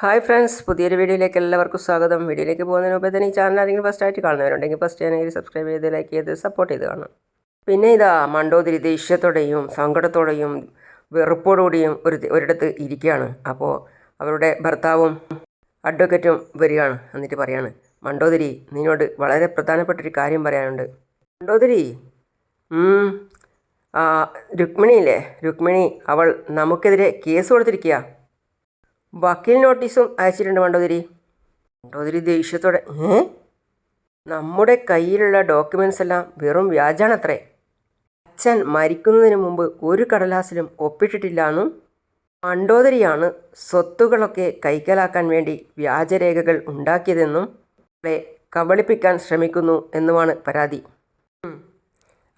Hi friends പുതിയൊരു വീഡിയോയിലേക്ക് എല്ലാവർക്കും സ്വാഗതം. വീഡിയോയിലേക്ക് പോകുന്നതിന് മുമ്പ് തന്നെ ഈ ചാനൽ ആരെങ്കിലും ഫസ്റ്റ് ആയിട്ട് കാണുന്നവരുണ്ടെങ്കിൽ ഫസ്റ്റ് ചാനൽ സബ്സ്ക്രൈബ് ചെയ്ത് ലൈക്ക് ചെയ്ത് സപ്പോർട്ട് ചെയ്ത് കാണും പിന്നെ ഇതാ മണ്ടോതിരി ദേഷ്യത്തോടെയും സങ്കടത്തോടെയും വെറുപ്പോടുകൂടിയും ഒരു ഒരിടത്ത് ഇരിക്കുകയാണ്. അപ്പോൾ അവരുടെ ഭർത്താവും അഡ്വക്കറ്റും വരികയാണ് എന്നിട്ട് പറയാണ് മണ്ടോതിരി നിന്നോട് വളരെ പ്രധാനപ്പെട്ടൊരു കാര്യം പറയാനുണ്ട്. മണ്ടോതിരി രുക്മിണിയില്ലേ? രുക്മിണി അവൾ നമുക്കെതിരെ കേസ് കൊടുത്തിരിക്കുക വക്കീൽ നോട്ടീസും അയച്ചിട്ടുണ്ട് മണ്ടോതിരി മണ്ടോതിരി ദേഷ്യത്തോടെ ഏ? നമ്മുടെ കയ്യിലുള്ള ഡോക്യുമെൻസ് എല്ലാം വെറും വ്യാജാണത്രേ. അച്ഛൻ മരിക്കുന്നതിന് മുമ്പ് ഒരു കടലാസിലും ഒപ്പിട്ടിട്ടില്ല എന്നും മണ്ടോദരിയാണ് സ്വത്തുകളൊക്കെ കൈക്കലാക്കാൻ വേണ്ടി വ്യാജരേഖകൾ ഉണ്ടാക്കിയതെന്നും അവളെ കബളിപ്പിക്കാൻ ശ്രമിക്കുന്നു എന്നുമാണ് പരാതി.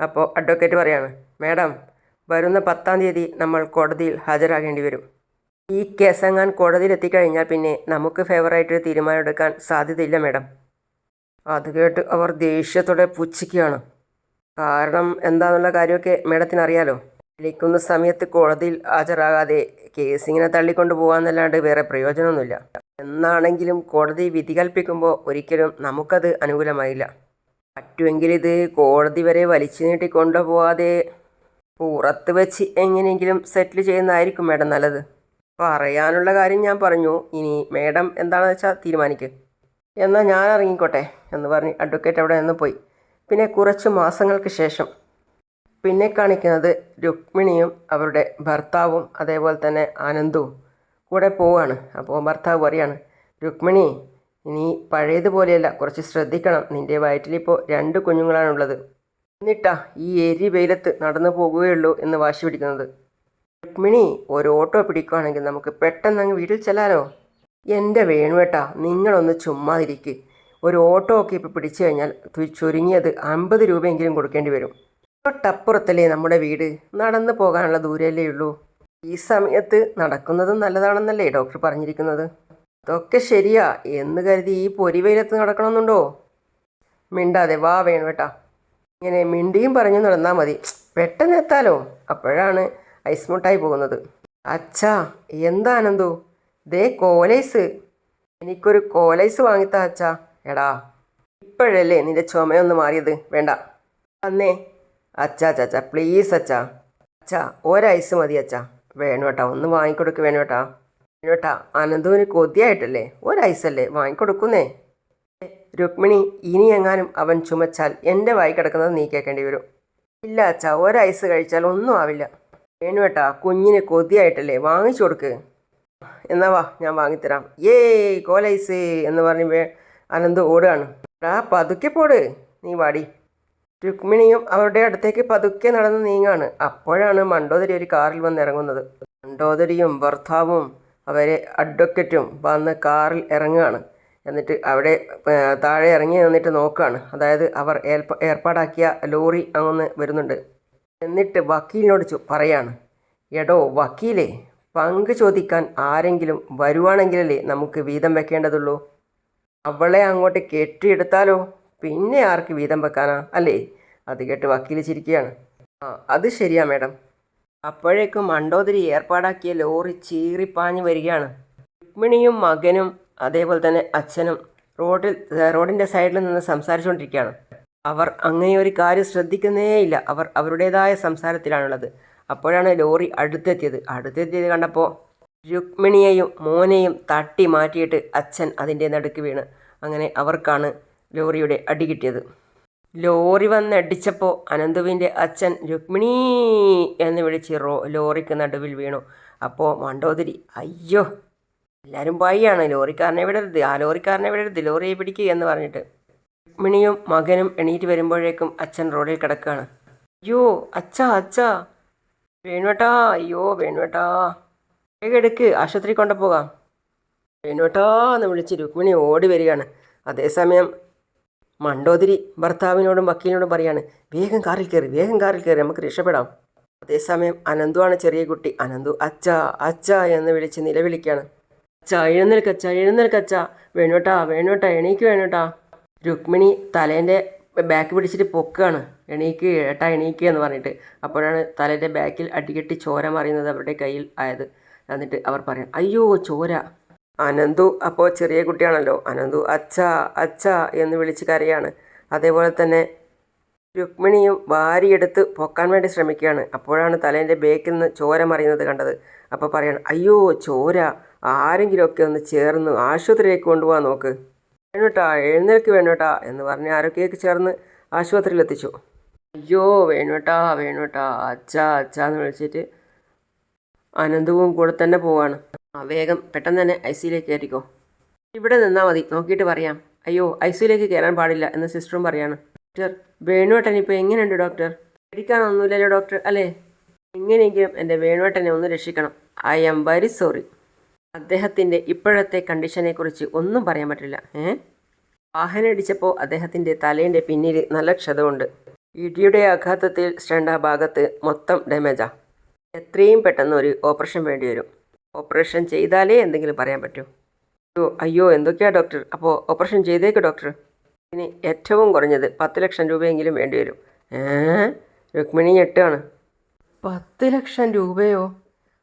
അപ്പോൾ അഡ്വക്കേറ്റ് പറയാണ് മാഡം വരുന്ന പത്താം തീയതി നമ്മൾ കോടതിയിൽ ഹാജരാകേണ്ടി വരും. ഈ കേസെങ്ങാൻ കോടതിയിൽ എത്തിക്കഴിഞ്ഞാൽ പിന്നെ നമുക്ക് ഫേവറായിട്ടൊരു തീരുമാനം എടുക്കാൻ സാധ്യതയില്ല മേഡം. അത് കേട്ട് അവർ ദേഷ്യത്തോടെ പുച്ഛിക്കുകയാണ്. കാരണം എന്താണെന്നുള്ള കാര്യമൊക്കെ മേഡത്തിന് അറിയാലോ വിളിക്കുന്ന സമയത്ത് കോടതിയിൽ ഹാജരാകാതെ കേസിങ്ങനെ തള്ളിക്കൊണ്ട് പോകാമെന്നല്ലാണ്ട് വേറെ പ്രയോജനമൊന്നുമില്ല. എന്നാണെങ്കിലും കോടതി വിധി കൽപ്പിക്കുമ്പോൾ ഒരിക്കലും നമുക്കത് അനുകൂലമായില്ല. പറ്റുമെങ്കിൽ ഇത് കോടതി വരെ വലിച്ചു നീട്ടി കൊണ്ടുപോകാതെ പുറത്ത് വെച്ച് എങ്ങനെയെങ്കിലും സെറ്റിൽ ചെയ്യുന്നതായിരിക്കും മേഡം നല്ലത്. പറയാനുള്ള കാര്യം ഞാൻ പറഞ്ഞു. ഇനി മേഡം എന്താണെന്ന് വെച്ചാൽ തീരുമാനിക്ക്. എന്നാൽ ഞാൻ ഇറങ്ങിക്കോട്ടെ എന്ന് പറഞ്ഞ് അഡ്വക്കേറ്റ് അവിടെ നിന്ന് പോയി. പിന്നെ കുറച്ച് മാസങ്ങൾക്ക് ശേഷം പിന്നെ കാണിക്കുന്നത് രുക്മിണിയും അവരുടെ ഭർത്താവും അതേപോലെ തന്നെ ആനന്ദവും കൂടെ പോവുകയാണ് അപ്പോൾ ഭർത്താവ് പറയാണ് രുക്മിണി ഇനി പഴയതുപോലെയല്ല കുറച്ച് ശ്രദ്ധിക്കണം. നിന്റെ വയറ്റിലിപ്പോൾ രണ്ട് കുഞ്ഞുങ്ങളാണുള്ളത്. എന്നിട്ടാ ഈ എരി വെയിലത്ത് നടന്നു പോകുകയുള്ളൂ എന്ന് വാശി പിടിക്കുന്നത്. രുക്മിണി ഒരു ഓട്ടോ പിടിക്കുകയാണെങ്കിൽ നമുക്ക് പെട്ടെന്ന് അങ്ങ് വീട്ടിൽ ചെല്ലാലോ? എന്റെ വേണുവേട്ടാ നിങ്ങളൊന്ന് ചുമ്മാതിരിക്ക്. ഒരു ഓട്ടോ ഒക്കെ ഇപ്പോൾ പിടിച്ചു കഴിഞ്ഞാൽ ചുരുങ്ങിയത് അമ്പത് രൂപയെങ്കിലും കൊടുക്കേണ്ടി വരും. തൊട്ടപ്പുറത്തല്ലേ നമ്മുടെ വീട്? നടന്നു പോകാനുള്ള ദൂരമല്ലേ ഉള്ളൂ. ഈ സമയത്ത് നടക്കുന്നത് നല്ലതാണെന്നല്ലേ ഡോക്ടർ പറഞ്ഞിരിക്കുന്നത്? അതൊക്കെ ശരിയാ. എന്ന് കരുതി ഈ പൊരിവെയിലത്ത് നടക്കണമെന്നുണ്ടോ? മിണ്ടാതെ വാ വേണുവേട്ടാ. ഇങ്ങനെ മിണ്ടിയും പറഞ്ഞു നടന്നാൽ മതി. പെട്ടെന്ന് എത്താലോ അപ്പോഴാണ് ഐസ് മുട്ടായി പോകുന്നത്. അച്ഛാ എന്താ ദേ കോലൈസ്. എനിക്കൊരു കോലൈസ് വാങ്ങിത്താ അച്ഛാ. എടാ ഇപ്പോഴല്ലേ നിന്റെ ചുമയൊന്ന് മാറിയത്? വേണ്ട. അന്നേ അച്ഛാ ചാച്ചാ പ്ലീസ് അച്ഛാ. അച്ഛാ ഒരൈസ് മതി അച്ഛാ. വേണു കേട്ടാ ഒന്ന് വാങ്ങിക്കൊടുക്ക് വേണു കേട്ടാ. വേണു കേട്ടാ അനന്തുവിന് കൊതിയായിട്ടല്ലേ? ഒരൈസല്ലേ വാങ്ങിക്കൊടുക്കുന്നേ? രുക്മിണി ഇനി എങ്ങാനും അവൻ ചുമച്ചാൽ എന്റെ വായി കിടക്കുന്നത് നീ കേൾക്കേണ്ടി വരും. ഇല്ല അച്ഛാ ഒരൈസ് കഴിച്ചാൽ ഒന്നും ആവില്ല. വേണുവേട്ടാ കുഞ്ഞിന് കൊതിയായിട്ടല്ലേ? വാങ്ങിച്ചു കൊടുക്ക്. എന്നാ വാ ഞാൻ വാങ്ങിത്തരാം. ഏ കോലൈസ് എന്ന് പറഞ്ഞ് വേ അനന്ത് ഓടുകയാണ്. ആ പതുക്കെ പോട്. നീ വാടി. രുക്മിണിയും അവരുടെ അടുത്തേക്ക് പതുക്കെ നടന്ന് നീങ്ങാണ്. അപ്പോഴാണ് മണ്ടോദരി ഒരു കാറിൽ വന്ന് ഇറങ്ങുന്നത്. മണ്ടോദരിയും ഭർത്താവും അവരെ അഡ്വക്കറ്റും വന്ന് കാറിൽ ഇറങ്ങുകയാണ്. എന്നിട്ട് അവിടെ താഴെ ഇറങ്ങി നിന്നിട്ട് നോക്കുകയാണ്. അതായത് അവർ ഏർപ്പാടാക്കിയ ലോറി അങ്ങൊന്ന് വരുന്നുണ്ട്. എന്നിട്ട് വക്കീലിനോട് പറയാണ് എടോ വക്കീലേ പങ്ക് ചോദിക്കാൻ ആരെങ്കിലും വരുവാണെങ്കിലല്ലേ നമുക്ക് വീതം വെക്കേണ്ടതുള്ളൂ. അവളെ അങ്ങോട്ട് കെട്ടിയെടുത്താലോ? പിന്നെ ആർക്ക് വീതം വെക്കാനാ? അല്ലേ? അത് കേട്ട് വക്കീൽ ചിരിക്കുകയാണ്. ആ അത് ശരിയാ മേഡം. അപ്പോഴേക്കും മണ്ടോദരി ഏർപ്പാടാക്കിയ ലോറി ചീറിപ്പാഞ്ഞ് വരികയാണ്. രുക്മിണിയും മകനും അതേപോലെ തന്നെ അച്ഛനും റോഡിൽ റോഡിന്റെ സൈഡിൽ നിന്ന് സംസാരിച്ചുകൊണ്ടിരിക്കുകയാണ്. അവർ അങ്ങനെ ഒരു കാര്യം ശ്രദ്ധിക്കുന്നേയില്ല. അവർ അവരുടേതായ സംസാരത്തിലാണുള്ളത്. അപ്പോഴാണ് ലോറി അടുത്തെത്തിയത്. അടുത്തെത്തിയത് കണ്ടപ്പോൾ രുക്മിണിയെയും മോനെയും തട്ടി മാറ്റിയിട്ട് അച്ഛൻ അതിന്റെ നടുക്ക് വീണ്. അങ്ങനെ അവർക്കാണ് ലോറിയുടെ അടി കിട്ടിയത്. ലോറി വന്നടിച്ചപ്പോൾ അനന്തുവിന്റെ അച്ഛൻ രുക്മിണി എന്ന് വിളിച്ച് റോ ലോറിക്ക് നടുവിൽ വീണു. അപ്പോൾ മണ്ടോതിരി അയ്യോ എല്ലാവരും പായിയാണ്. ലോറിക്കാരനെ വിടരുത്. ആ ലോറിക്കാരനെ വിടരുത്. ലോറിയെ പിടിക്കുക എന്ന് പറഞ്ഞിട്ട് രുക്മിണിയും മകനും എണീറ്റ് വരുമ്പോഴേക്കും അച്ഛൻ റോഡിൽ കിടക്കുകയാണ് അയ്യോ അച്ഛാ അച്ഛാ. വേണുവേട്ടാ അയ്യോ വേണുവേട്ടാ. വേഗം എടുക്ക് ആശുപത്രി കൊണ്ടുപോകാം വേണുവേട്ടാ എന്ന് വിളിച്ച് രുക്മിണി ഓടി വരികയാണ്. അതേസമയം മണ്ടോതിരി ഭർത്താവിനോടും വക്കീലിനോടും പറയാണ് വേഗം കാറിൽ കയറി വേഗം കാറിൽ കയറി നമുക്ക് രക്ഷപ്പെടാം. അതേസമയം അനന്തുവാണ് ചെറിയ കുട്ടി. അനന്തു അച്ഛ അച്ഛ എന്ന് വിളിച്ച് നിലവിളിക്കുകയാണ്. അച്ഛ എഴുന്നേൽക്കച്ച എഴുന്നേൽക്കച്ച വേണോട്ടാ വേണോട്ടാ എണീക്ക് വേണോട്ടാ രുക്മിണി തലേന്റെ ബാക്ക് പിടിച്ചിട്ട് പൊക്കുകയാണ് എണീക്ക് ഏട്ടാ എണീക്ക് എന്ന് പറഞ്ഞിട്ട്. അപ്പോഴാണ് തലേന്റെ ബാക്കിൽ അടികെട്ടി ചോര മറിയുന്നത് അവരുടെ കയ്യിൽ ആയത്. എന്നിട്ട് അവർ പറയാം അയ്യോ ചോര. അനന്തു അപ്പോൾ ചെറിയ കുട്ടിയാണല്ലോ. അനന്തു അച്ഛാ അച്ഛാ എന്ന് വിളിച്ച് കരയാണ്. അതേപോലെ തന്നെ രുക്മിണിയും വാരിയെടുത്ത് പൊക്കാൻ വേണ്ടി ശ്രമിക്കുകയാണ്. അപ്പോഴാണ് തലേന്റെ ബേക്കിൽ നിന്ന് ചോര മറിയുന്നത് കണ്ടത്. അപ്പോൾ പറയാണ് അയ്യോ ചോര. ആരെങ്കിലുമൊക്കെ ഒന്ന് ചേർന്ന് ആശുപത്രിയിലേക്ക് കൊണ്ടുപോകാൻ നോക്ക്. വേണുട്ടാ എഴുന്നേൽക്ക് വേണുട്ടാ എന്ന് പറഞ്ഞ് ആരൊക്കെയൊക്കെ ചേർന്ന് ആശുപത്രിയിലെത്തിച്ചു. അയ്യോ വേണുട്ടാ വേണുട്ടാ അച്ഛാ അച്ഛാ എന്ന് വിളിച്ചിട്ട് അനന്തവും കൂടെ തന്നെ പോവാണ്. ആ വേഗം പെട്ടെന്ന് തന്നെ ഐ സിയിലേക്ക് കയറ്റിക്കോ ഇവിടെ നിന്നാൽ മതി നോക്കിയിട്ട് പറയാം. അയ്യോ ഐ സിയിലേക്ക് കയറാൻ പാടില്ല എന്ന് സിസ്റ്ററും പറയാണ്. ഡോക്ടർ വേണുവേട്ടൻ ഇപ്പോൾ എങ്ങനെയുണ്ട് ഡോക്ടർ? പേടിക്കാനൊന്നുമില്ലല്ലോ ഡോക്ടർ അല്ലേ? എങ്ങനെയെങ്കിലും എന്റെ വേണുവേട്ടനെ ഒന്ന് രക്ഷിക്കണം. I am very sorry. അദ്ദേഹത്തിന്റെ ഇപ്പോഴത്തെ കണ്ടീഷനെക്കുറിച്ച് ഒന്നും പറയാൻ പറ്റില്ല ഏ? വാഹനമിടിച്ചപ്പോൾ അദ്ദേഹത്തിന്റെ തലേന്റെ പിന്നിൽ നല്ല ക്ഷതമുണ്ട്. ഇടിയുടെ ആഘാതത്തിൽ സ്റ്റണ്ട ഭാഗത്ത് മൊത്തം ഡാമേജാ. എത്രയും പെട്ടെന്ന് ഒരു ഓപ്പറേഷൻ വേണ്ടി വരും. ഓപ്പറേഷൻ ചെയ്താലേ എന്തെങ്കിലും പറയാൻ പറ്റൂ. അയ്യോ അയ്യോ എന്തൊക്കെയാ ഡോക്ടർ? അപ്പോൾ ഓപ്പറേഷൻ ചെയ്തേക്ക് ഡോക്ടർ. ഇനി ഏറ്റവും കുറഞ്ഞത് പത്ത് ലക്ഷം രൂപയെങ്കിലും വേണ്ടി വരും. ഏ? രുക്മിണി ഞെട്ടാണ് പത്ത് ലക്ഷം രൂപയോ?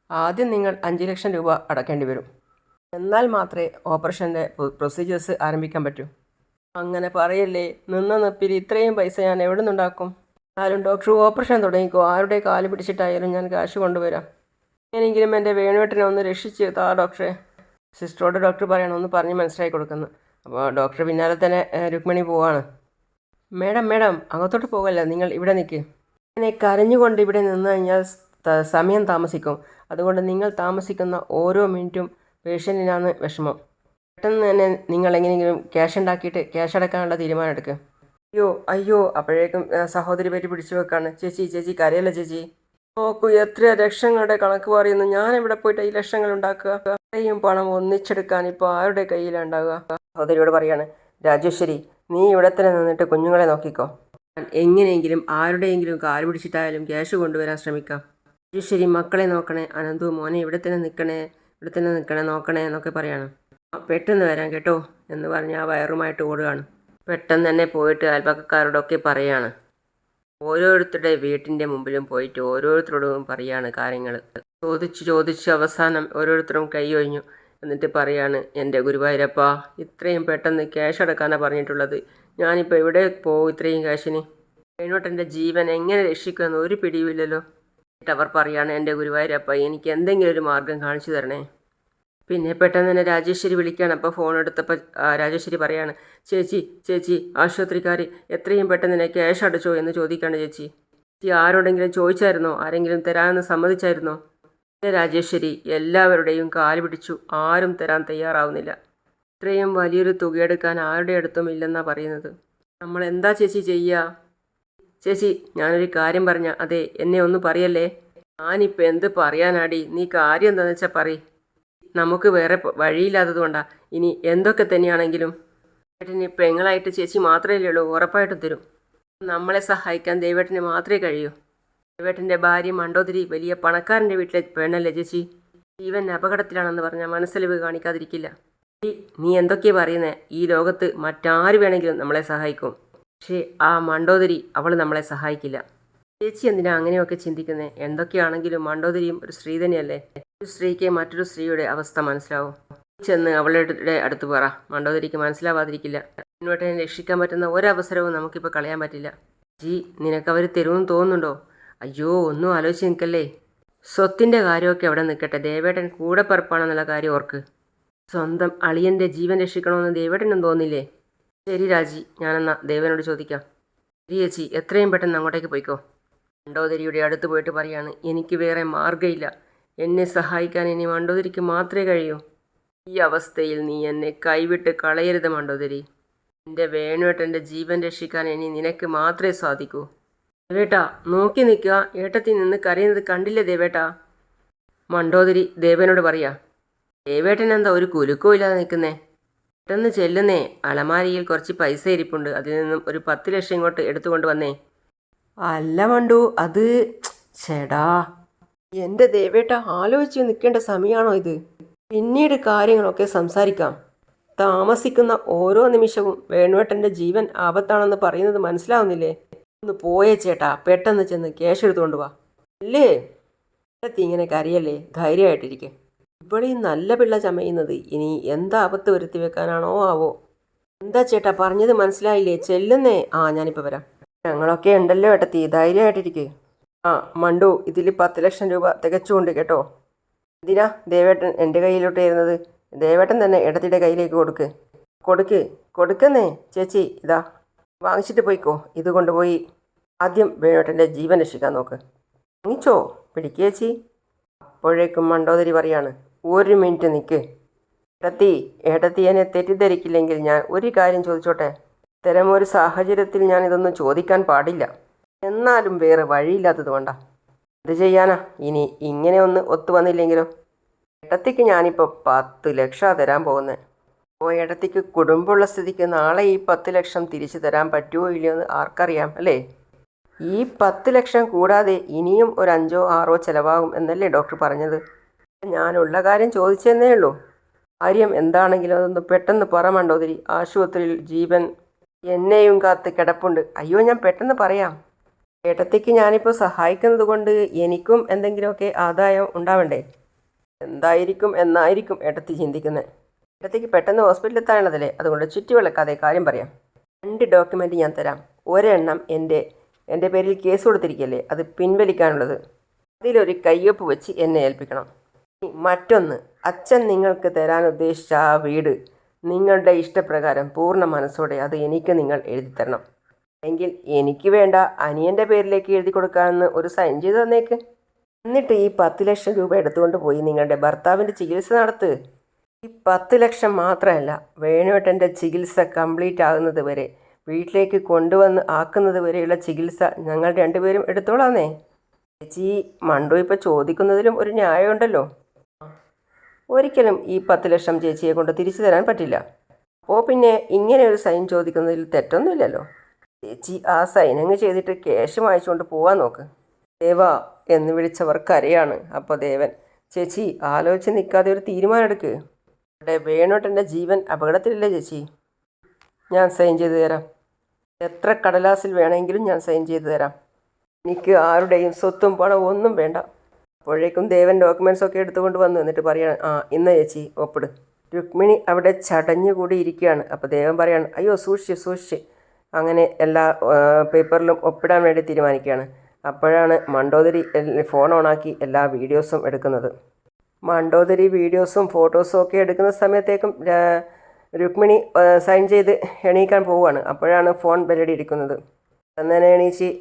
ആദ്യം നിങ്ങൾ അഞ്ച് ലക്ഷം രൂപ അടക്കേണ്ടി വരും. എന്നാൽ മാത്രമേ ഓപ്പറേഷന്റെ പ്രൊസീജിയേഴ്സ് ആരംഭിക്കാൻ പറ്റൂ. അങ്ങനെ പറയല്ലേ നിന്ന നിപ്പിൽ ഇത്രയും പൈസ ഞാൻ എവിടെ നിന്നുണ്ടാക്കും എന്നാലും ഡോക്ടർ ഓപ്പറേഷൻ തുടങ്ങിക്കോ. ആരുടെ കാൽ പിടിച്ചിട്ടായാലും ഞാൻ കാശ് കൊണ്ടുവരാം. എങ്ങനെയെങ്കിലും എന്റെ വേണുവേട്ടനെ ഒന്ന് രക്ഷിച്ച് താ ഡോക്ടറെ. സിസ്റ്ററോട് ഡോക്ടർ പറയണം ഒന്ന് പറഞ്ഞ് മനസ്സിലാക്കി കൊടുക്കുന്നു. അപ്പോൾ ഡോക്ടർ പിന്നാലെ തന്നെ രുക്മിണി പോവാണ്. മേഡം മേഡം അകത്തോട്ട് പോകല്ല? നിങ്ങൾ ഇവിടെ നിൽക്ക് എന്നെ കരഞ്ഞുകൊണ്ട് ഇവിടെ നിന്ന് കഴിഞ്ഞാൽ സമയം താമസിക്കും. അതുകൊണ്ട് നിങ്ങൾ താമസിക്കുന്ന ഓരോ മിനിറ്റും പേഷ്യന്റിനാണ് വിഷമം. പെട്ടെന്ന് തന്നെ നിങ്ങൾ എങ്ങനെയെങ്കിലും ക്യാഷ് ഉണ്ടാക്കിയിട്ട് ക്യാഷ് അടക്കാനുള്ള തീരുമാനം എടുക്കുക അയ്യോ അയ്യോ അപ്പോഴേക്കും സഹോദരി പറ്റി പിടിച്ചു വെക്കാണ്. ചേച്ചി ചേച്ചി കരയല്ല ചേച്ചി. നോക്കൂ എത്ര ലക്ഷങ്ങളുടെ കണക്ക് പറയുന്നു. ഞാൻ ഇവിടെ പോയിട്ട് ഈ ലക്ഷങ്ങൾ ഉണ്ടാക്കുക. ഇത്രയും പണം ഒന്നിച്ചെടുക്കാൻ ഇപ്പോൾ ആരുടെ കയ്യിലാണ് സഹോദരിയോട് പറയാണ് രാജേശ്വരി നീ ഇവിടെ തന്നെ നിന്നിട്ട് കുഞ്ഞുങ്ങളെ നോക്കിക്കോ. എങ്ങനെയെങ്കിലും ആരുടെയെങ്കിലും കാൽ പിടിച്ചിട്ടായാലും ക്യാഷ് കൊണ്ടുവരാൻ ശ്രമിക്കാം. രാജേശ്വരി മക്കളെ നോക്കണേ അനന്തു മോനെ ഇവിടെ തന്നെ നിൽക്കണേ ഇവിടെ തന്നെ നിൽക്കണേ നോക്കണേ എന്നൊക്കെ പറയാണ്. പെട്ടെന്ന് വരാം കേട്ടോ എന്ന് പറഞ്ഞ് ആ വയറുമായിട്ട് ഓടുകയാണ്. പെട്ടെന്ന് തന്നെ പോയിട്ട് അയൽപ്പക്കക്കാരോടൊക്കെ പറയാണ്. ഓരോരുത്തരുടെ വീട്ടിന്റെ മുമ്പിലും പോയിട്ട് ഓരോരുത്തരോടും പറയാണ് കാര്യങ്ങൾ ചോദിച്ച് ചോദിച്ച് അവസാനം ഓരോരുത്തരും കൈയൊഴിഞ്ഞു എന്നിട്ട് പറയാണ് എന്റെ ഗുരുവായൂരപ്പ ഇത്രയും പെട്ടെന്ന് ക്യാഷ് അടക്കാനാണ് പറഞ്ഞിട്ടുള്ളത്. ഞാനിപ്പോൾ എവിടെ പോകും ഇത്രയും ക്യാഷിന്? എന്റെ ജീവൻ എങ്ങനെ രക്ഷിക്കുമെന്ന് ഒരു പിടിയുമില്ലല്ലോ. അവർ പറയാണ് എന്റെ ഗുരുവായൂരപ്പ എനിക്ക് എന്തെങ്കിലും ഒരു മാർഗം കാണിച്ചു തരണേ. പിന്നെ പെട്ടെന്ന് തന്നെ രാജേശ്വരി വിളിക്കുകയാണ് അപ്പോൾ ഫോൺ എടുത്തപ്പോൾ രാജേശ്വരി പറയാണ് ചേച്ചി ചേച്ചി ആശുപത്രിക്കാർ എത്രയും പെട്ടെന്ന് തന്നെ ക്യാഷ് അടച്ചോ എന്ന് ചോദിക്കുകയാണ് ചേച്ചി. ചേച്ചി ആരോടെങ്കിലും ചോദിച്ചായിരുന്നോ? ആരെങ്കിലും തരാമെന്ന് സമ്മതിച്ചായിരുന്നോ? രാജേശ്വരി എല്ലാവരുടെയും കാൽ പിടിച്ചു. ആരും തരാൻ തയ്യാറാവുന്നില്ല. ഇത്രയും വലിയൊരു തുകയെടുക്കാൻ ആരുടെ അടുത്തും ഇല്ലെന്നാണ് പറയുന്നത്. നമ്മൾ എന്താ ചേച്ചി ചെയ്യുക ചേച്ചി ഞാനൊരു കാര്യം പറഞ്ഞ. അതെ എന്നെ ഒന്ന് പറയല്ലേ? ഞാനിപ്പോൾ എന്ത് പറയാനാടി? നീ കാര്യം എന്താണെന്ന് വെച്ചാൽ പറ നമുക്ക് വേറെ പ- വഴിയില്ലാത്തത് കൊണ്ടാ. ഇനി എന്തൊക്കെ തന്നെയാണെങ്കിലും ചേട്ടന് പെങ്ങളായിട്ട് ചേച്ചി മാത്രമേ ഉള്ളൂ ഉറപ്പായിട്ടും തരും. നമ്മളെ സഹായിക്കാൻ ദൈവേട്ടന് മാത്രമേ കഴിയൂ. ദൈവേട്ടന്റെ ഭാര്യ മണ്ടോതിരി വലിയ പണക്കാരന്റെ വീട്ടിലെ പെണ്ണല്ലേ ചേച്ചി? ജീവൻ അപകടത്തിലാണെന്ന് പറഞ്ഞാൽ മനസ്സലിവ് കാണിക്കാതിരിക്കില്ല. നീ എന്തൊക്കെയാ പറയുന്നത് ഈ ലോകത്ത് മറ്റാര് വേണമെങ്കിലും നമ്മളെ സഹായിക്കും. പക്ഷേ ആ മണ്ടോദരി അവൾ നമ്മളെ സഹായിക്കില്ല. ചേച്ചി എന്തിനാ അങ്ങനെയൊക്കെ ചിന്തിക്കുന്നത് എന്തൊക്കെയാണെങ്കിലും മണ്ടോദരിയും ഒരു സ്ത്രീ തന്നെയല്ലേ? ഒരു സ്ത്രീക്ക് മറ്റൊരു സ്ത്രീയുടെ അവസ്ഥ മനസ്സിലാവും. ചെന്ന് അവളുടെ അടുത്ത് പറ. മണ്ടോദരിക്ക് മനസ്സിലാവാതിരിക്കില്ല. മുന്നോട്ട് രക്ഷിക്കാൻ പറ്റുന്ന ഒരവസരവും നമുക്കിപ്പോൾ കളയാൻ പറ്റില്ല. ജി നിനക്ക് അവർ തരുമെന്ന് തോന്നുന്നുണ്ടോ? അയ്യോ ഒന്നും ആലോചിച്ച് നിൽക്കല്ലേ. സ്വത്തിന്റെ കാര്യമൊക്കെ അവിടെ നിൽക്കട്ടെ. ദേവേട്ടൻ കൂടെ പറപ്പാണെന്നുള്ള കാര്യം ഓർക്ക്. സ്വന്തം അളിയന്റെ ജീവൻ രക്ഷിക്കണമെന്ന് ദേവേട്ടനും തോന്നില്ലേ? ശരി രാജി. ഞാനെന്നാ. ദേവനോട് ചോദിക്കാം. ശരി ചേച്ചി. എത്രയും പെട്ടെന്ന് അങ്ങോട്ടേക്ക് പോയിക്കോ. മണ്ടോദരിയുടെ അടുത്ത് പോയിട്ട് പറയാണ്. എനിക്ക് വേറെ മാർഗമില്ല എന്നെ സഹായിക്കാൻ ഇനി മണ്ടോദരിക്ക് മാത്രമേ കഴിയൂ. ഈ അവസ്ഥയിൽ നീ എന്നെ കൈവിട്ട് കളയരുത് മണ്ടോദരി. എന്റെ വേണുവേട്ടന്റെ ജീവൻ രക്ഷിക്കാൻ ഇനി നിനക്ക് മാത്രമേ സാധിക്കൂ. ദേവേട്ടാ നോക്കി നിൽക്കുക. ഏട്ടത്തിൽ നിന്ന് കരയുന്നത് കണ്ടില്ലേ ദേവേട്ടാ? മണ്ടോദരി ദേവനോട് പറയാ. ദേവേട്ടൻ എന്താ ഒരു കുലുക്കോ ഇല്ലാതെ നിൽക്കുന്നേ? പെട്ടെന്ന് ചെല്ലുന്നേ. അലമാരിയിൽ കുറച്ച് പൈസ ഇരിപ്പുണ്ട്. അതിൽ നിന്നും ഒരു പത്ത് ലക്ഷം ഇങ്ങോട്ട് എടുത്തുകൊണ്ട് വന്നേ. അല്ല മണ്ടു അത് ചേടാ. എന്റെ ദേവേട്ട ആലോചിച്ച് നിൽക്കേണ്ട സമയമാണോ ഇത്? പിന്നീട് കാര്യങ്ങളൊക്കെ സംസാരിക്കാം. താമസിക്കുന്ന ഓരോ നിമിഷവും വേണുവേട്ടന്റെ ജീവൻ ആപത്താണെന്ന് പറയുന്നത് മനസ്സിലാവുന്നില്ലേ? ഒന്ന് പോയേ ചേട്ടാ പെട്ടെന്ന് ചെന്ന് ക്യാഷ് എടുത്തുകൊണ്ട് വാ. അല്ലേ? ഇങ്ങനെ കരയല്ലേ? ധൈര്യമായിട്ടിരിക്കെ. ഇവളീ നല്ല പിള്ള ചമയുന്നത് ഇനി എന്താ ആപത്ത് വരുത്തി വെക്കാനാണോ ആവോ? എന്താ ചേട്ടാ പറഞ്ഞത് മനസ്സിലായില്ലേ? ചെല്ലുന്നേ. ആ ഞാനിപ്പോൾ വരാം. ഞങ്ങളൊക്കെ ഉണ്ടല്ലോ ഏട്ടത്തി. ധൈര്യമായിട്ടിരിക്കേ. ആ മണ്ടു ഇതിൽ പത്ത് ലക്ഷം രൂപ തികച്ചുകൊണ്ട് കേട്ടോ. എന്തിനാ ദേവേട്ടൻ എന്റെ കയ്യിലോട്ട് തരുന്നത് ദേവേട്ടൻ തന്നെ ഇടത്തിയുടെ കയ്യിലേക്ക് കൊടുക്ക്. കൊടുക്ക്. കൊടുക്കുന്നേ. ചേച്ചി ഇതാ. വാങ്ങിച്ചിട്ട് പോയിക്കോ. ഇത് കൊണ്ടുപോയി ആദ്യം വേണോട്ടന്റെ ജീവൻ രക്ഷിക്കാൻ നോക്ക്. വാങ്ങിച്ചോ? പിടിക്കേച്ചി അപ്പോഴേക്കും മണ്ടോദരി പറയാണ്. ഒരു മിനിറ്റ് നിൽക്ക് ഏടത്തി ഏട്ടത്തി എന്നെ തെറ്റിദ്ധരിക്കില്ലെങ്കിൽ ഞാൻ ഒരു കാര്യം ചോദിച്ചോട്ടെ? ഇത്തരം ഒരു സാഹചര്യത്തിൽ ഞാൻ ഇതൊന്നും ചോദിക്കാൻ പാടില്ല. എന്നാലും വേറെ വഴിയില്ലാത്തത് കൊണ്ടാ. എന്ത് ചെയ്യാനാ? ഇനി ഇങ്ങനെ ഒന്ന് ഒത്തു വന്നില്ലെങ്കിലോ? ഏട്ടത്തിക്ക് ഞാനിപ്പോൾ പത്ത് ലക്ഷം തരാൻ പോകുന്നത് അപ്പോൾ ഏട്ടത്തിക്ക് കുടുംബമുള്ള സ്ഥിതിക്ക് നാളെ ഈ പത്ത് ലക്ഷം തിരിച്ചു തരാൻ പറ്റുമോ ഇല്ലയോ എന്ന് ആർക്കറിയാം അല്ലേ? ഈ പത്ത് ലക്ഷം കൂടാതെ ഇനിയും ഒരു അഞ്ചോ ആറോ ചിലവാകും എന്നല്ലേ ഡോക്ടർ പറഞ്ഞത്? ഞാനുള്ള കാര്യം ചോദിച്ചെന്നേ ഉള്ളൂ. കാര്യം എന്താണെങ്കിലും അതൊന്ന് പെട്ടെന്ന് പറ മണ്ടോതിരി ആശുപത്രിയിൽ ജീവൻ എന്നെയും കാത്ത് കിടപ്പുണ്ട്. അയ്യോ ഞാൻ പെട്ടെന്ന് പറയാം. ഏട്ടത്തേക്ക് ഞാനിപ്പോൾ സഹായിക്കുന്നത് കൊണ്ട് എനിക്കും എന്തെങ്കിലുമൊക്കെ ആദായം ഉണ്ടാവണ്ടേ? എന്തായിരിക്കും എന്നായിരിക്കും ഏട്ടത്തി ചിന്തിക്കുന്നത് ഏട്ടത്തേക്ക് പെട്ടെന്ന് ഹോസ്പിറ്റലിൽ എത്താനുള്ളതല്ലേ? അതുകൊണ്ട് ചുറ്റി വിളക്കാതെ കാര്യം പറയാം. രണ്ട് ഡോക്യുമെന്റ് ഞാൻ തരാം. ഒരെണ്ണം എന്റെ എന്റെ പേരിൽ കേസ് കൊടുത്തിരിക്കല്ലേ? അത് പിൻവലിക്കാനുള്ളത്. അതിലൊരു കയ്യൊപ്പ് വെച്ച് എന്നെ ഏൽപ്പിക്കണം. മറ്റൊന്ന് അച്ഛൻ നിങ്ങൾക്ക് തരാൻ ഉദ്ദേശിച്ച ആ വീട് നിങ്ങളുടെ ഇഷ്ടപ്രകാരം പൂർണ മനസ്സോടെ അത് എനിക്ക് നിങ്ങൾ എഴുതി തരണം എങ്കിൽ എനിക്ക് വേണ്ട അനിയന്റെ പേരിലേക്ക് എഴുതി കൊടുക്കാമെന്ന് ഒരു സൈൻ ചെയ്ത് തന്നേക്ക്. എന്നിട്ട് ഈ പത്ത് ലക്ഷം രൂപ എടുത്തുകൊണ്ട് പോയി നിങ്ങളുടെ ഭർത്താവിന്റെ ചികിത്സ നടത്ത്. ഈ പത്ത് ലക്ഷം മാത്രമല്ല വേണുവേട്ടന്റെ ചികിത്സ കംപ്ലീറ്റ് ആകുന്നത് വരെ വീട്ടിലേക്ക് കൊണ്ടുവന്ന് ആക്കുന്നത് വരെയുള്ള ചികിത്സ ഞങ്ങൾ രണ്ടുപേരും എടുത്തോളാന്നേ. ചേച്ചി മണ്ടു ഇപ്പോൾ ചോദിക്കുന്നതിലും ഒരു ന്യായമുണ്ടല്ലോ. ഒരിക്കലും ഈ പത്ത് ലക്ഷം ചേച്ചിയെ കൊണ്ട് തിരിച്ചു തരാൻ പറ്റില്ല. അപ്പോൾ പിന്നെ ഇങ്ങനെ ഒരു സൈൻ ചോദിക്കുന്നതിൽ തെറ്റൊന്നുമില്ലല്ലോ. ചേച്ചി ആ സൈൻ അങ്ങ് ചെയ്തിട്ട് ക്യാഷ് വാങ്ങിച്ചുകൊണ്ട് പോവാൻ നോക്ക്. ദേവ എന്ന് വിളിച്ചവർ കരയാണ് അപ്പോൾ ദേവൻ. ചേച്ചി ആലോചിച്ച് നിൽക്കാതെ ഒരു തീരുമാനം എടുക്ക്. വേണോട്ടെന്റെ ജീവൻ അപകടത്തിലില്ല ചേച്ചി? ഞാൻ സൈൻ ചെയ്തു തരാം. എത്ര കടലാസിൽ വേണമെങ്കിലും ഞാൻ സൈൻ ചെയ്തു തരാം. എനിക്ക് ആരുടെയും സ്വത്തും പണവും ഒന്നും വേണ്ട. അപ്പോഴേക്കും ദേവൻ ഡോക്യുമെൻസ് ഒക്കെ എടുത്തുകൊണ്ട് വന്നു. എന്നിട്ട് പറയാണ് ആ ഇന്ന ചേച്ചി ഒപ്പിട്. രുക്മിണി അവിടെ ചടഞ്ഞുകൂടി ഇരിക്കുകയാണ്. അപ്പോൾ ദേവൻ പറയാണ് അയ്യോ സൂക്ഷിച്ച് സൂക്ഷിച്ച്. അങ്ങനെ എല്ലാ പേപ്പറിലും ഒപ്പിടാൻ വേണ്ടി തീരുമാനിക്കുകയാണ്. അപ്പോഴാണ് മണ്ടോദരി ഫോൺ ഓണാക്കി എല്ലാ വീഡിയോസും എടുക്കുന്നത്. മണ്ടോദരി വീഡിയോസും ഫോട്ടോസും ഒക്കെ എടുക്കുന്ന സമയത്തേക്കും രുക്മിണി സൈൻ ചെയ്ത് എണീക്കാൻ പോവുകയാണ്. അപ്പോഴാണ് ഫോൺ ബെല്ലടി ഇരിക്കുന്നത് അന്നേരം എണീച്ച്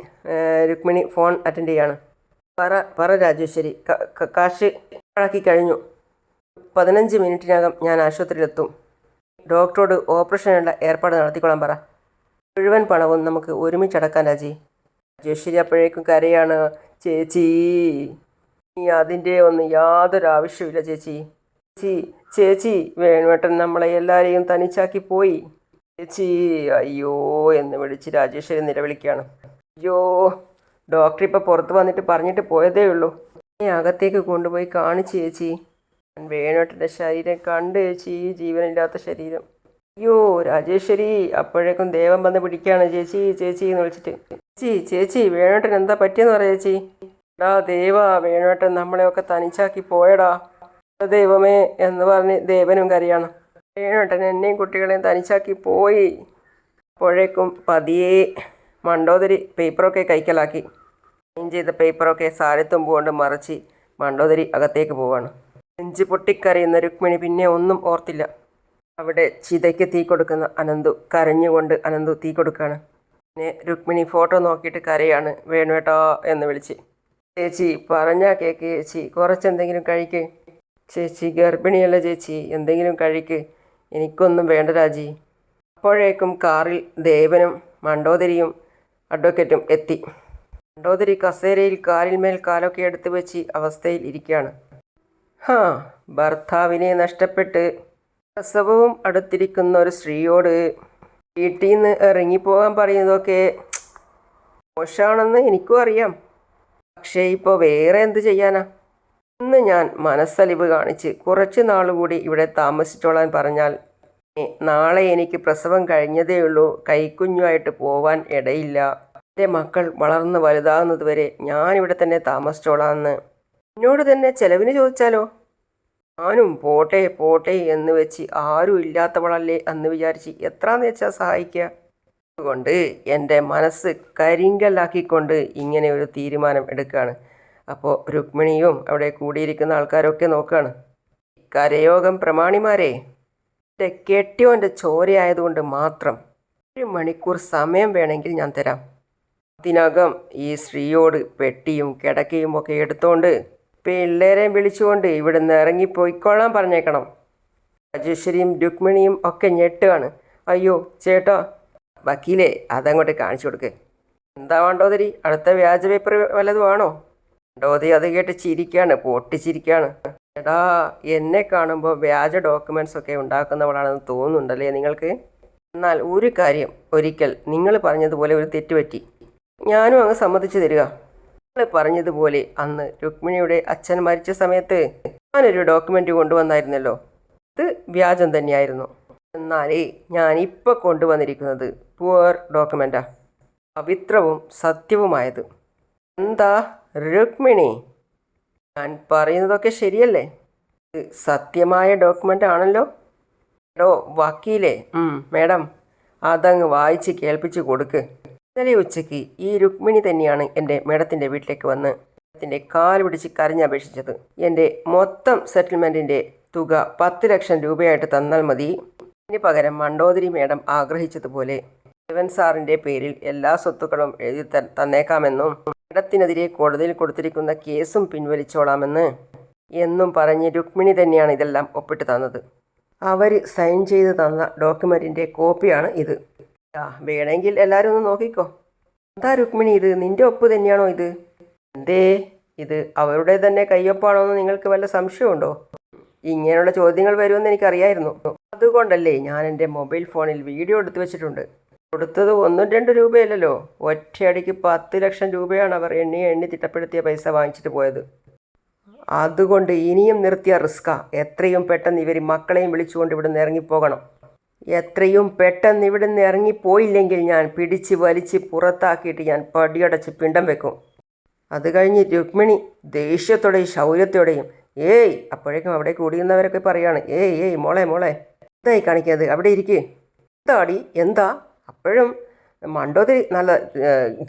രുക്മിണി ഫോൺ അറ്റൻഡ് ചെയ്യാണ്. പറ പറ രാജേശ്വരി കാശ് ആക്കി കഴിഞ്ഞു. പതിനഞ്ച് മിനിറ്റിനകം ഞാൻ ആശുപത്രിയിലെത്തും. ഡോക്ടറോട് ഓപ്പറേഷനുള്ള ഏർപ്പാട് നടത്തിക്കൊള്ളാൻ പറ. മുഴുവൻ പണവും നമുക്ക് ഒരുമിച്ചടക്കാൻ രാജി. രാജേശ്വരി അപ്പോഴേക്കും കരയാണ് ചേച്ചി നീ അതിന്റെ ഒന്നും യാതൊരു ആവശ്യമില്ല ചേച്ചി. ചേച്ചി ചേച്ചി വേണുവേട്ടൻ നമ്മളെ എല്ലാവരെയും തനിച്ചാക്കി പോയി. ചേച്ചി അയ്യോ എന്ന് വിളിച്ച് രാജേശ്വരി നിലവിളിക്കുകയാണ്. അയ്യോ ഡോക്ടർ ഇപ്പോൾ പുറത്ത് വന്നിട്ട് പറഞ്ഞിട്ട് പോയതേ ഉള്ളൂ. നീ അകത്തേക്ക് കൊണ്ടുപോയി കാണിച്ച് ചേച്ചി. വേണോട്ടിന്റെ ശരീരം കണ്ടു ചേച്ചി ജീവനില്ലാത്ത ശരീരം. അയ്യോ രാജേശ്വരി അപ്പോഴേക്കും ദേവം വന്ന് പിടിക്കുകയാണ് ചേച്ചി ചേച്ചി എന്ന് വിളിച്ചിട്ട്. ചേച്ചി ചേച്ചി വേണോട്ടൻ എന്താ പറ്റിയെന്ന് പറയാ ചേച്ചി. എടാ ദേവ വേണോട്ടൻ നമ്മളെയൊക്കെ തനിച്ചാക്കി പോയടാ. ദൈവമേ എന്ന് പറഞ്ഞ് ദേവനും കരയാണ്. വേണോട്ടൻ എന്നെയും കുട്ടികളെയും തനിച്ചാക്കി പോയി. അപ്പോഴേക്കും പതിയെ മണ്ടോദരി പേപ്പറൊക്കെ കൈക്കലാക്കി. ക്ലീൻ ചെയ്ത പേപ്പറൊക്കെ സാരത്തുമ്പ് കൊണ്ട് മറച്ച് മണ്ടോദരി അകത്തേക്ക് പോവാണ്. നെഞ്ച് പൊട്ടിക്കരയുന്ന രുക്മിണി പിന്നെ ഒന്നും ഓർത്തില്ല. അവിടെ ചിതയ്ക്ക് തീ കൊടുക്കുന്ന അനന്തു കരഞ്ഞുകൊണ്ട് അനന്തു തീ കൊടുക്കുകയാണ് പിന്നെ രുക്മിണി ഫോട്ടോ നോക്കിയിട്ട് കരയാണ്. വേണുവേട്ടോ എന്ന് വിളിച്ച്. ചേച്ചി പറഞ്ഞാൽ കേക്ക് ചേച്ചി കുറച്ചെന്തെങ്കിലും കഴിക്ക്. ചേച്ചി ഗർഭിണിയല്ല ചേച്ചി എന്തെങ്കിലും കഴിക്ക്. എനിക്കൊന്നും വേണ്ട രാജി. അപ്പോഴേക്കും കാറിൽ ദേവനും മണ്ടോദരിയും അഡ്വക്കേറ്റും എത്തി. മണ്ടോദരി കസേരയിൽ കാലിൽ മേൽ കാലൊക്കെ എടുത്തു വെച്ച് അവസ്ഥയിൽ ഇരിക്കുകയാണ്. ഹാ ഭർത്താവിനെ നഷ്ടപ്പെട്ട് പ്രസവവും അടുത്തിരിക്കുന്ന ഒരു സ്ത്രീയോട് വീട്ടിൽ നിന്ന് ഇറങ്ങിപ്പോകാൻ പറയുന്നതൊക്കെ മോശമാണെന്ന് എനിക്കും അറിയാം. പക്ഷേ ഇപ്പോൾ വേറെ എന്ത് ചെയ്യാനാ? ഇന്ന് ഞാൻ മനസ്സലിവ് കാണിച്ച് കുറച്ച് നാളുകൂടി ഇവിടെ താമസിച്ചോളാൻ പറഞ്ഞാൽ നാളെ എനിക്ക് പ്രസവം കഴിഞ്ഞതേ ഉള്ളൂ. കൈക്കുഞ്ഞുമായിട്ട് പോവാൻ ഇടയില്ല. എന്റെ മക്കൾ വളർന്ന് വലുതാകുന്നതുവരെ ഞാനിവിടെ തന്നെ താമസിച്ചോളാമെന്ന് എന്നോട് തന്നെ ചെലവിന് ചോദിച്ചാലോ? ഞാനും പോട്ടെ പോട്ടെ എന്ന് വെച്ച് ആരും ഇല്ലാത്തവളല്ലേ എന്ന് വിചാരിച്ച് എത്രാന്ന് വെച്ചാൽ സഹായിക്കുക അതുകൊണ്ട് എന്റെ മനസ്സ് കരിങ്കല്ലാക്കിക്കൊണ്ട് ഇങ്ങനെ ഒരു തീരുമാനം എടുക്കുകയാണ് അപ്പോൾ രുക്മിണിയും അവിടെ കൂടിയിരിക്കുന്ന ആൾക്കാരൊക്കെ നോക്കുകയാണ് കരയോഗം പ്രമാണിമാരെ. എന്റെ കെട്ടിയോന്റെ ചോരയായതുകൊണ്ട് മാത്രം ഒരു മണിക്കൂർ സമയം വേണമെങ്കിൽ ഞാൻ തരാം. അതിനകം ഈ സ്ത്രീയോട് പെട്ടിയും കിടക്കയും ഒക്കെ എടുത്തുകൊണ്ട് പിള്ളേരെയും വിളിച്ചുകൊണ്ട് ഇവിടെ നിന്ന് ഇറങ്ങിപ്പോയിക്കൊള്ളാൻ പറഞ്ഞേക്കണം. രാജേശ്വരിയും രുക്മിണിയും ഒക്കെ ഞെട്ടുകയാണ്. അയ്യോ ചേട്ടോ വക്കീലേ അതങ്ങോട്ട് കാണിച്ചു കൊടുക്ക്. എന്താ വേണ്ടോതിരി അടുത്ത വ്യാജ പേപ്പർ വല്ലതും ആണോ? വേണ്ടോതി അത് കേട്ട് ചിരിക്കുകയാണ് പൊട്ടിച്ചിരിക്കാണ്. എടാ എന്നെ കാണുമ്പോൾ വ്യാജ ഡോക്യുമെൻസ് ഒക്കെ ഉണ്ടാക്കുന്നവളാണെന്ന് തോന്നുന്നുണ്ടല്ലേ നിങ്ങൾക്ക്? എന്നാൽ ഒരു കാര്യം ഒരിക്കൽ നിങ്ങൾ പറഞ്ഞതുപോലെ ഒരു തെറ്റുപറ്റി ഞാനും അങ്ങ് സമ്മതിച്ചു തരിക. നിങ്ങൾ പറഞ്ഞതുപോലെ അന്ന് രുക്മിണിയുടെ അച്ഛൻ മരിച്ച സമയത്ത് ഞാനൊരു ഡോക്യുമെന്റ് കൊണ്ടുവന്നായിരുന്നല്ലോ. ഇത് വ്യാജം തന്നെയായിരുന്നു. എന്നാലേ ഞാൻ ഇപ്പോൾ കൊണ്ടുവന്നിരിക്കുന്നത് പുവർ ഡോക്യുമെന്റാണ് പവിത്രവും സത്യവുമായത്. എന്താ രുക്മിണി? ഞാൻ പറയുന്നതൊക്കെ ശരിയല്ലേ? സത്യമായ ഡോക്യുമെന്റ് ആണല്ലോ. എടോ വക്കീലേ. മേഡം അതങ്ങ് വായിച്ച് കേൾപ്പിച്ച് കൊടുക്ക്. ഇന്നലെ ഉച്ചയ്ക്ക് ഈ രുക്മിണി തന്നെയാണ് എന്റെ മേഡത്തിന്റെ വീട്ടിലേക്ക് വന്ന് മേഡത്തിന്റെ കാൽ പിടിച്ച് കരഞ്ഞപേക്ഷിച്ചത്. എന്റെ മൊത്തം സെറ്റിൽമെന്റിന്റെ തുക പത്ത് ലക്ഷം രൂപയായിട്ട് തന്നാൽ മതി. ഇതിന് പകരം മണ്ടോദരി മേഡം ആഗ്രഹിച്ചതുപോലെ ശിവൻ സാറിന്റെ പേരിൽ എല്ലാ സ്വത്തുക്കളും എഴുതി തന്നേക്കാമെന്നും മേഡത്തിനെതിരെ കോടതിയിൽ കൊടുത്തിരിക്കുന്ന കേസും പിൻവലിച്ചോളാമെന്ന് എന്നും പറഞ്ഞ് രുക്മിണി തന്നെയാണ് ഇതെല്ലാം ഒപ്പിട്ട് തന്നത്. അവർ സൈൻ ചെയ്ത് തന്ന ഡോക്യുമെന്റിന്റെ കോപ്പിയാണ് ഇത്. ആ വേണമെങ്കിൽ എല്ലാവരും ഒന്ന് നോക്കിക്കോ. എന്താ രുക്മിണി ഇത്? നിന്റെ ഒപ്പ് തന്നെയാണോ ഇത്? എന്തേ? ഇത് അവരുടെ തന്നെ കയ്യൊപ്പാണോ എന്ന് നിങ്ങൾക്ക് വല്ല സംശയമുണ്ടോ? ഇങ്ങനെയുള്ള ചോദ്യങ്ങൾ വരുമെന്ന് എനിക്കറിയായിരുന്നു. അതുകൊണ്ടല്ലേ ഞാൻ എന്റെ മൊബൈൽ ഫോണിൽ വീഡിയോ എടുത്തു വെച്ചിട്ടുണ്ട്. കൊടുത്തത് ഒന്നും രണ്ട് രൂപയല്ലല്ലോ. ഒറ്റയടിക്ക് പത്ത് ലക്ഷം രൂപയാണ് അവർ എണ്ണി എണ്ണി തിട്ടപ്പെടുത്തിയ പൈസ വാങ്ങിച്ചിട്ട് പോയത്. അതുകൊണ്ട് ഇനിയും നിർത്തിയ റിസ്ക. എത്രയും പെട്ടെന്ന് ഇവർ മക്കളെയും വിളിച്ചുകൊണ്ട് ഇവിടുന്ന് ഇറങ്ങിപ്പോകണം. എത്രയും പെട്ടെന്ന് ഇവിടുന്ന് ഇറങ്ങിപ്പോയില്ലെങ്കിൽ ഞാൻ പിടിച്ച് വലിച്ച് പുറത്താക്കിയിട്ട് ഞാൻ പടിയടച്ച് പിണ്ടം വെക്കും. അത് കഴിഞ്ഞ് രുക്മിണി ദേഷ്യത്തോടെയും ശൗര്യത്തോടെയും ഏയ് അപ്പോഴേക്കും അവിടെ കൂടിയുന്നവരൊക്കെ പറയാണ്. ഏയ് ഏയ് മോളെ മോളെ എന്തായി കാണിക്കുന്നത്? അവിടെ ഇരിക്കേ. എന്താടി? എന്താ? അപ്പോഴും മണ്ടോതിരി നല്ല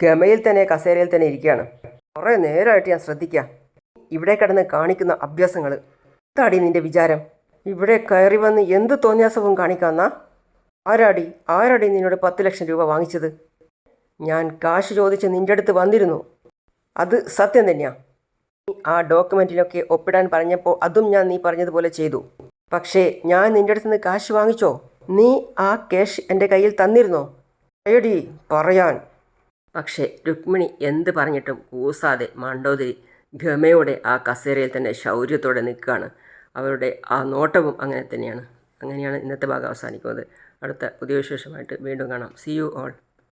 ഗമയിൽ തന്നെ കസേരയിൽ തന്നെ ഇരിക്കുകയാണ്. കുറേ നേരമായിട്ട് ഞാൻ ശ്രദ്ധിക്കാം. ഇവിടെ കിടന്ന് കാണിക്കുന്ന അഭ്യാസങ്ങൾ എന്താടി നിന്റെ വിചാരം? ഇവിടെ കയറി വന്ന് എന്ത് തോന്നിയാസവും കാണിക്കാന്നാ? ആരാടി ആരാടി നിന്നോട് പത്ത് ലക്ഷം രൂപ വാങ്ങിച്ചത്? ഞാൻ കാശ് ചോദിച്ച് നിന്റെ അടുത്ത് വന്നിരുന്നു. അത് സത്യം തന്നെയാണ് ആ ഡോക്യുമെന്റിലൊക്കെ ഒപ്പിടാൻ പറഞ്ഞപ്പോൾ അതും ഞാൻ നീ പറഞ്ഞതുപോലെ ചെയ്തു. പക്ഷേ ഞാൻ നിന്റെ അടുത്ത് നിന്ന് കാശ് വാങ്ങിച്ചോ? നീ ആ ക്യാഷ് എന്റെ കയ്യിൽ തന്നിരുന്നോ? അയടി പറയാൻ. പക്ഷേ രുക്മിണി എന്ത് പറഞ്ഞിട്ടും കൂസാതെ മണ്ടോതിരി ഗമയോടെ ആ കസേരയിൽ തന്നെ ശൗര്യത്തോടെ നിൽക്കുകയാണ്. അവരുടെ ആ നോട്ടവും അങ്ങനെ തന്നെയാണ്. അങ്ങനെയാണ് ഇന്നത്തെ ഭാഗം അവസാനിക്കുന്നത്. അടുത്ത പുതിയ വിശേഷമായിട്ട് വീണ്ടും കാണാം. C you all